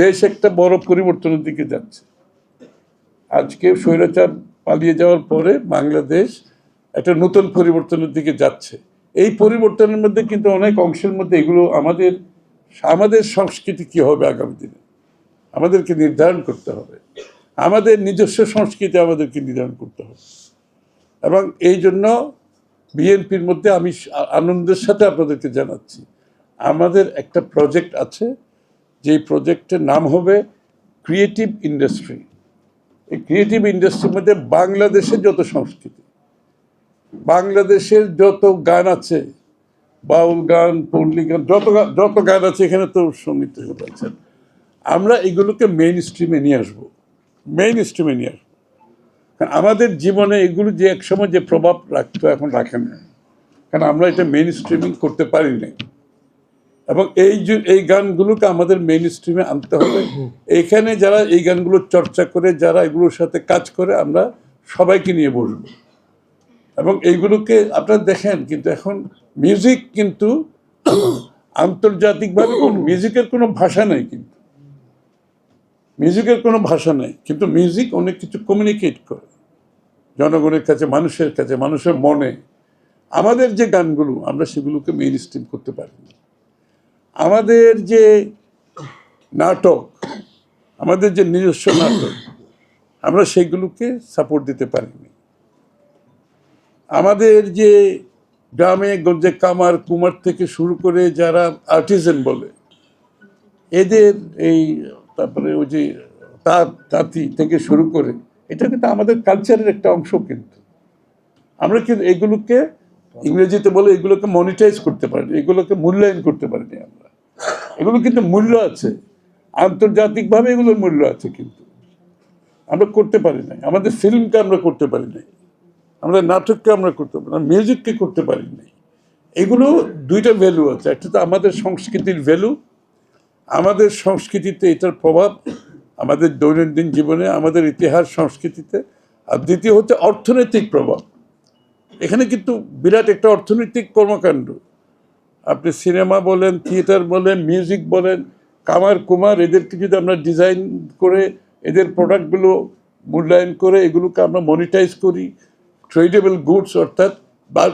দেশ একটা বড় পরিবর্তনের দিকে যাচ্ছে। আজকে স্বৈরাচার পালিয়ে যাওয়ার পরে বাংলাদেশ একটা নতুন পরিবর্তনের দিকে যাচ্ছে। এই পরিবর্তনের মধ্যে কিন্তু অনেক অংশের মধ্যে এগুলো আমাদের আমাদের সংস্কৃতি কি হবে আগামী দিনে? আমাদেরকে নির্ধারণ করতে হবে। আমাদের নিজস্ব সংস্কৃতি আমাদেরকে নির্ধারণ করতে হবে। এবং এই জন্য বিএনপির মধ্যে আমি আনন্দের সাথে আপনাদেরকে জানাচ্ছি, আমাদের একটা প্রজেক্ট আছে যেই প্রজেক্টের নাম হবে ক্রিয়েটিভ ইন্ডাস্ট্রি। এই ক্রিয়েটিভ ইন্ডাস্ট্রির মধ্যে বাংলাদেশের যত সংস্কৃতি, বাংলাদেশের যত গান আছে, বাউল গান, পল্লী গান, যত যত গান আছে, এখানে তো সংগীত জগৎ আছে আমরা এগুলোকে মেইন স্ট্রিমে নিয়ে আসব। মেইন স্ট্রিমে নিয়ে আসব। আমাদের জীবনে এগুলো যে একসময় যে প্রভাব রাখতো, এখন রাখে না। কারণ আমরা এটা মেইন স্ট্রিমিং করতে পারি নাই। এবং এই যে, এই গানগুলোকে আমাদের মেইন স্ট্রিমে আনতে হবে। এখানে যারা এই গানগুলো চর্চা করে, যারা এগুলোর সাথে কাজ করে, আমরা সবাইকে নিয়ে বসবো। এবং এইগুলোকে আপনারা দেখেন, কিন্তু এখন মিউজিক কিন্তু আন্তর্জাতিকভাবে কোন মিউজিকের কোনো ভাষা নেই কিন্তু। মিউজিকের কোনো ভাষা নেই, কিন্তু মিউজিক অনেক কিছু কমিউনিকেট করে। জনগণের কাছে, মানুষের কাছে, মানুষের মনে। আমাদের যে গানগুলো, আমরা সেগুলোকে মেইন স্ট্রিম করতে পারি। না। আমাদের যে নাটক, আমাদের যে নিজস্ব নাটক, আমরা সেগুলোকে সাপোর্ট দিতে পারিনি। আমাদের যে গ্রামে গঞ্জে কামার কুমার থেকে শুরু করে যারা আর্টিজেন বলে, এদের এই তারপরে ওই যে তাঁত তাঁতি থেকে শুরু করে, এটা কিন্তু আমাদের কালচারের একটা অংশ কিন্তু। আমরা কিন্তু এগুলোকে ইংরেজিতে বলে এগুলোকে মনিটাইজ করতে পারিনি, এগুলোকে মূল্যায়ন করতে পারিনি আমরা। এগুলো কিন্তু মূল্য আছে। আন্তর্জাতিকভাবে এগুলোর মূল্য আছে কিন্তু। আমরা করতে পারি নাই। আমাদের ফিল্মকে আমরা করতে পারি নাই। আমরা নাটককে আমরা করতে পারি না মিউজিককে করতে পারি নাই। এগুলো দুইটা ভ্যালু আছে। একটা তো আমাদের সংস্কৃতির ভ্যালু আমাদের সংস্কৃতিতে এটার প্রভাব আমাদের দৈনন্দিন জীবনে, আমাদের ইতিহাস সংস্কৃতিতে। আর দ্বিতীয় হচ্ছে অর্থনৈতিক প্রভাব। এখানে কিন্তু বিরাট একটা অর্থনৈতিক কর্মকাণ্ড। আপনি সিনেমা বলেন, থিয়েটার বলেন, মিউজিক বলেন, কামার কুমার, এদেরকে যদি আমরা ডিজাইন করে, এদের প্রোডাক্টগুলো মূল্যায়ন করে, এগুলোকে আমরা মনিটাইজ করি, ট্রেডেবল গুডস অর্থাৎ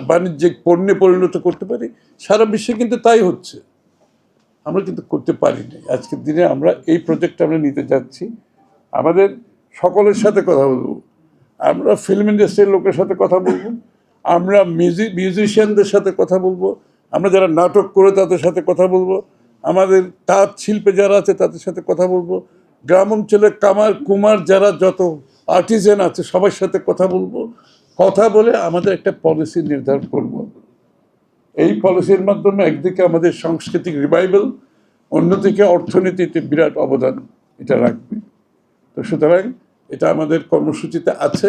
বাণিজ্যিক পণ্যে পরিণত করতে পারি, সারা বিশ্বে কিন্তু তাই হচ্ছে। আমরা কিন্তু করতে পারি পারিনি। আজকের দিনে আমরা এই প্রজেক্ট আমরা নিতে যাচ্ছি। আমাদের সকলের সাথে কথা বলব। আমরা ফিল্ম ইন্ডাস্ট্রির লোকের সাথে কথা বলব। আমরা মিউজিক মিউজিশিয়ানদের সাথে কথা বলব। আমরা যারা নাটক করে তাদের সাথে কথা বলব, আমাদের তাঁত শিল্পে যারা আছে তাদের সাথে কথা বলব, গ্রাম অঞ্চলে কামার, কুমার যারা যত আর্টিজেন আছে সবার সাথে কথা বলব, কথা বলে আমাদের একটা পলিসি নির্ধারণ করব। এই পলিসির মাধ্যমে একদিকে আমাদের সাংস্কৃতিক রিভাইভাল অন্যদিকে অর্থনীতিতে বিরাট অবদান এটা রাখবে। তো সুতরাং এটা আমাদের কর্মসূচিতে আছে,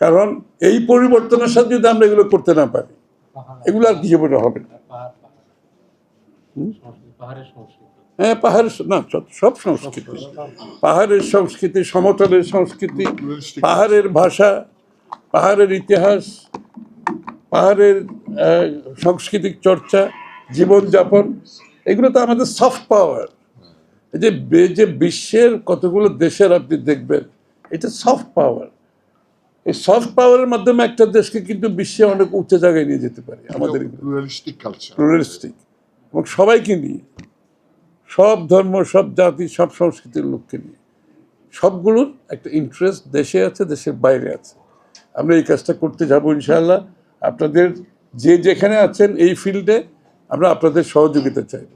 কারণ এই পরিবর্তনের সাথে যদি আমরা এগুলো করতে না পারি এগুলো আর কি জীবনে হবে না। হ্যাঁ পাহাড়ের না, সব- সংস্কৃতি। পাহাড়ের সংস্কৃতি, সমতলের সংস্কৃতি, পাহাড়ের ভাষা, পাহাড়ের ইতিহাস, পাহাড়ের সাংস্কৃতিক চর্চা, জীবনযাপন, এগুলো তো আমাদের সফট পাওয়ার এই যে যে বিশ্বের কতগুলো দেশের আপনি দেখবেন, এটা সফট পাওয়ার এই সফট পাওয়ারের মাধ্যমে একটা দেশকে কিন্তু বিশ্বে অনেক উচ্চ জায়গায় নিয়ে যেতে পারে আমাদের. প্লুরালিস্টিক এবং সবাইকে নিয়ে সব ধর্ম সব জাতি সব সংস্কৃতির লোককে নিয়ে। সবগুলোর একটা ইন্টারেস্ট দেশে আছে দেশের বাইরে আছে। আমরা এই কাজটা করতে যাব ইনশাআল্লাহ। আপনাদের যে যেখানে আছেন এই ফিল্ডে আমরা আপনাদের সহযোগিতা চাইব।